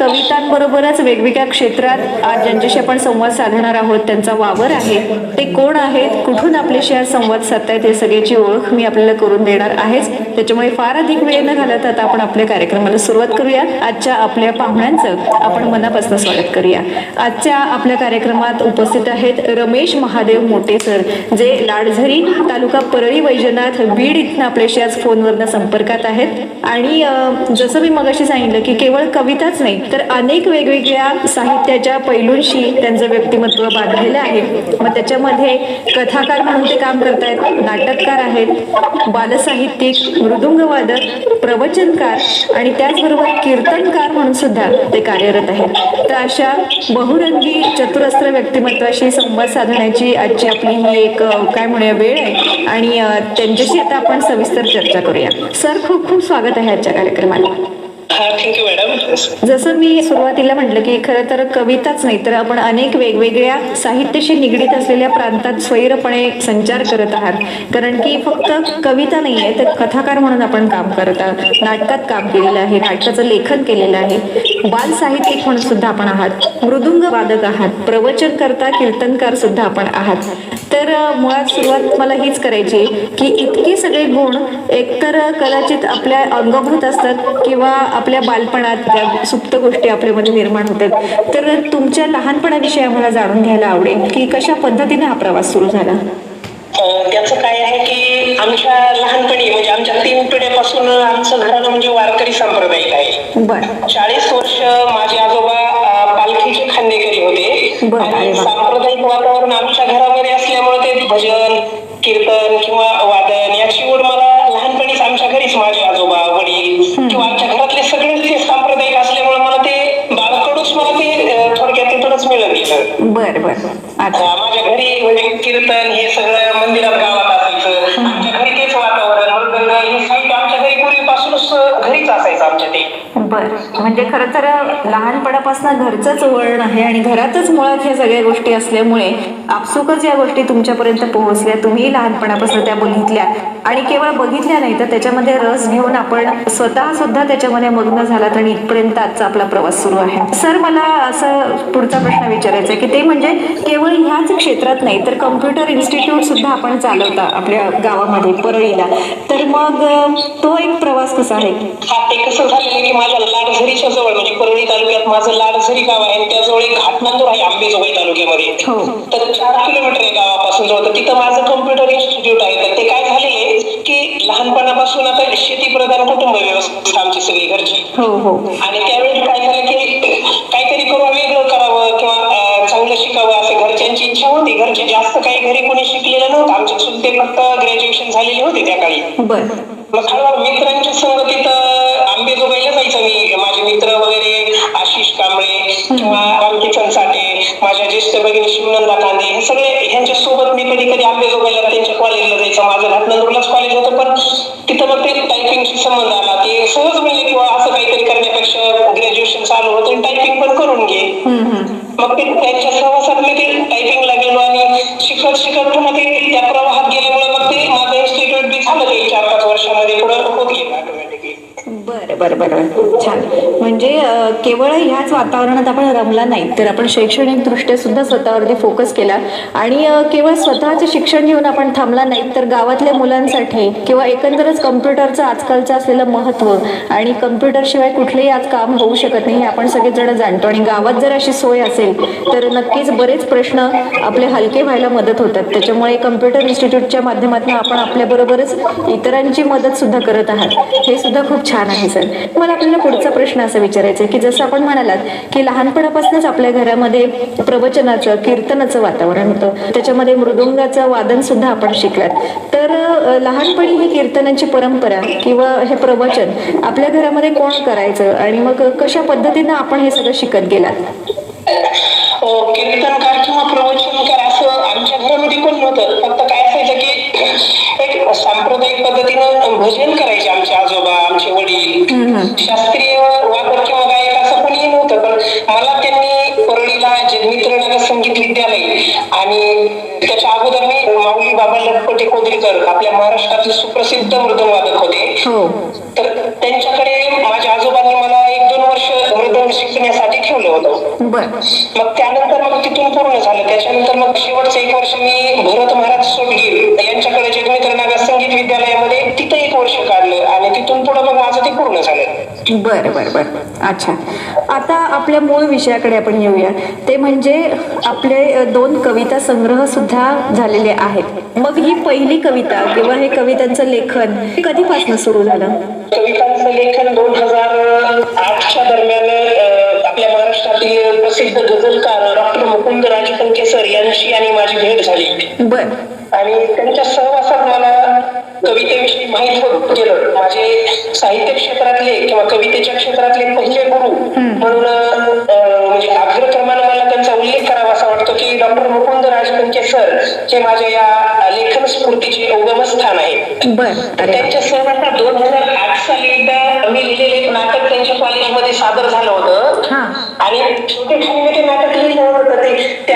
कवितांबरोबरच वेगवेगळ्या क्षेत्रात आज ज्यांच्याशी आपण संवाद साधणार आहोत त्यांचा वावर आहे. ते कोण आहेत? कुठून आपल्याशी आज संवाद साधतायत हे सगळ्याची ओळख मी आपल्याला करून देणार आहेच. त्याच्यामुळे फार अधिक वेळ न घालत आता आपण आपल्या कार्यक्रमाला सुरुवात करूया. आजच्या आपल्या पाहुण्यांचं आपण मनापासून स्वागत करूया. आजच्या आपल्या कार्यक्रमात उपस्थित आहेत रमेश महादेव मोटे सर जे लाडझरी तालुका परळी वैजनाथ बीड इथनं आपल्याशी आज फोनवरनं संपर्कात आहेत. आणि जसं मी मगाशी सांगितलं की केवळ कविताच नाही तर अनेक वेगवेगळ्या साहित्याच्या पैलूंशी त्यांचं व्यक्तिमत्व बांधलेलं आहे. मग त्याच्यामध्ये कथाकार म्हणून ते काम करतायत नाटककार आहेत बालसाहित्यिक मृदुंगवादक प्रवचनकार आणि त्याचबरोबर कीर्तनकार म्हणून सुद्धा ते कार्यरत आहेत. तर अशा बहुरंगी चतुरस्त्र व्यक्तिमत्वाशी संवाद साधण्याची आजची आपली ही एक काय म्हणूया वेळ आहे. आणि त्यांच्याशी आता आपण सविस्तर चर्चा करूया. सर खूप खूप स्वागत आहे आजच्या कार्यक्रमाला. थँक्यू मॅडम जसं मी सुरुवातीला म्हटलं की खरं तर कविताच नाही तर आपण अनेक वेगवेगळ्या साहित्याशी निगडीत असलेल्या प्रांतात स्वैरपणे संचार करत आहात. कारण की फक्त कविता नाही आहे तर कथाकार म्हणून आपण काम करत आहात. नाटकात काम केलेलं आहे नाटकाचं लेखन केलेलं आहे. बाल साहित्यिक म्हणून सुद्धा आपण आहात. मृदुंग वादक आहात. प्रवचन करता कीर्तनकार सुद्धा आपण आहात. तर मुळात सुरुवात मला हीच करायची आहे की इतके सगळे गुण एकतर कदाचित आपल्या अंगभूत असतात किंवा आपल्या बालपणात त्या सुप्त गोष्टी आपल्यामध्ये निर्माण होतात. तर तुमच्या लहानपणाविषयी आम्हाला जाणून घ्यायला आवडेल की कशा पद्धतीने हा प्रवास सुरू झाला? त्याचं काय आहे की आमच्या लहानपणी म्हणजे आमच्या तीन पिढ्यापासून आमचं घराणं म्हणजे वारकरी सांप्रदायिक आहे. चाळीस वर्ष माझे आजोबा पालखीचे खांदेकरी होते. आणि. सांप्रदायिक वातावरण आमच्या घरामध्ये असल्यामुळे ते भजन कीर्तन किंवा वादन याची ओढ मला लहानपणीच आमच्या घरीच माझे आजोबा वडील किंवा आमच्या अच्छा अं, माझ्या घरी म्हणजे कीर्तन हे सगळं मंदिरात गावात असायचं आमच्या घरी तेच वातावरण मृदंग हे साहित्य आमच्या घरी पूर्वीपासूनच बर. म्हणजे खरं तर लहानपणापासून घरचंच वळण आहे आणि घरातच मुळात ह्या सगळ्या गोष्टी असल्यामुळे आपसुकच या गोष्टी तुमच्यापर्यंत पोहोचल्या. तुम्ही लहानपणापासून त्या बघितल्या. आणि केवळ बघितल्या नाही तर त्याच्यामध्ये रस घेऊन आपण स्वतः सुद्धा त्याच्यामध्ये मग्न झालात आणि इथपर्यंत आजचा आपला प्रवास सुरू आहे. सर मला असं पुढचा प्रश्न विचारायचा आहे की ते म्हणजे केवळ ह्याच क्षेत्रात नाही तर कम्प्युटर इन्स्टिट्यूट सुद्धा आपण चालवता आपल्या गावामध्ये परळीला. तर मग तो एक प्रवास कसा आहे? कसं झालेलं की माझ्या लाडझरीच्या जवळ म्हणजे परळी तालुक्यात माझं लाडझरी गाव आहे आणि त्याजवळ एक घाटनांदूर आहे आंबेजोगाई तालुक्यामध्ये. हो. तर चार किलोमीटर आहे गावापासून जवळ. तर तिथं माझं कम्प्युटर इन्स्टिट्यूट आहे. तर ते काय झालेलं आहे की लहानपणापासून आता शेती प्रधान कुटुंब व्यवस्था आमची सगळी घरची. हो हो. आणि त्यावेळी काय झालं की काहीतरी करून वेगळं करावं किंवा चांगलं शिकावं असं घरच्यांची इच्छा होती. घरचे जास्त काही घरी कोणी शिकलेलं नव्हतं. आमचे चुलते फक्त ग्रॅज्युएशन झालेले होते त्या काळी. मग मित्रांच्या संगतीत माझे मित्र वगैरे आशिष कांबळे किंवा रामकिसन साठे माझ्या ज्येष्ठ भगिनी शिवनंदा कांदे हे सगळे ह्यांच्या सोबत मी कधी कधी आंबेजोगाईला त्यांच्या कॉलेजला जायचं. माझं घाटनंदूरलाच कॉलेज होतं पण तिथं मग ते टायपिंगशी संबंध आला. ते सहज म्हणले किंवा असं काहीतरी करण्यापेक्षा ग्रॅज्युएशन चालू होतं टायपिंग पण करून घे. मग ते त्यांच्या सहवासात मी ते टायपिंगला गेलो आणि शिकत शिकत पुन्हा ते त्या प्रवाहात गेल्यामुळे मग ते माझं इन्स्टिट्यूट बी झालं ते चार पाच वर्षामध्ये. पुढं होत गेलं ऑटोमॅटिकली बरं बरं बरं. छान. म्हणजे केवळ ह्याच वातावरणात आपण रमला नाही तर आपण शैक्षणिक दृष्ट्या सुद्धा स्वतःवरती फोकस केला. आणि केवळ स्वतःचं शिक्षण घेऊन आपण थांबला नाही तर गावातल्या मुलांसाठी किंवा एकंदरच कम्प्युटरचं आजकालचं असलेलं महत्त्व आणि कम्प्युटरशिवाय कुठलेही आज काम होऊ शकत नाही हे आपण सगळेजण जाणतो. आणि गावात जर अशी सोय असेल तर नक्कीच बरेच प्रश्न आपले हलके व्हायला मदत होतात. त्याच्यामुळे कम्प्युटर इन्स्टिट्यूटच्या माध्यमातून आपण आपल्याबरोबरच इतरांची मदत सुद्धा करत आहात. हे सुद्धा खूप छान आहे सर. मला आपल्याला पुढचा प्रश्न असा विचारायचा आहे की जसं आपण म्हणालात की लहानपणापासूनच आपल्या घरामध्ये प्रवचनाचं कीर्तनाचं वातावरण होतं. त्याच्यामध्ये मृदुंगाचं वादन सुद्धा आपण शिकलात. तर लहानपणी ही कीर्तनाची परंपरा किंवा हे प्रवचन आपल्या घरामध्ये कोण करायचं आणि मग कशा पद्धतीनं आपण हे सगळं शिकत गेलात? हो, कीर्तनकार किंवा प्रवचनकार असं आमच्या घरामध्ये कोण नव्हतं. फक्त काय असायचं की एक सांप्रदायिक पद्धतीनं भजन करायचे आमचे आजोबा. कोदरीकर आपल्या महाराष्ट्रातले सुप्रसिद्ध मृदंगवादक होते. हो. तर त्यांच्याकडे माझ्या आजोबांनी मला एक दोन वर्ष मृदंग शिक शिकण्यासाठी ठेवलं होतं. मग त्यानंतर मग तिथून पूर्ण झालं. त्याच्यानंतर मग शेवटचं एक वर्ष मी भरत महाराज सोडगीर यांच्याकडे जगमित्र नगर संगीत विद्यालयामध्ये तिथं एक वर्ष काढलं आणि तिथून पुढे मग माझं ते पूर्ण झालं. बर बर बर. अच्छा. आपल्या मूळ विषयाकडे आपण येऊया. ते म्हणजे आपले दोन कविता संग्रह सुद्धा झालेले आहेत. मग ही पहिली कविता किंवा हे कवितांचं लेखन कधीपासून सुरू झालं? कवितांचं लेखन दोन हजार आठच्या दरम्यान आपल्या महाराष्ट्रातील प्रसिद्ध गझलकार डॉक्टर मुकुंद राजकंके सर यांची आणि माझी भेट झाली. बर. आणि त्यांच्या कवितेविषयी माहीत होत गेलं. माझे साहित्य क्षेत्रातले किंवा कवितेच्या क्षेत्रातले पहिले गुरु म्हणून म्हणजे अग्रक्रमानं मला त्यांचा उल्लेख करावा असा वाटतो की डॉक्टर मुकुंद राजकंके सर हे माझ्या या लेखन स्फूर्तीचे आहे. बर. अरे वा. त्यांच्या सहवासात दोन हजार आठ साली एकदा मी लिहिलेले एक नाटक त्यांच्या कॉलेजमध्ये सादर झालं होतं. आणि छोटे ते नाटक लिहिलं होतं ते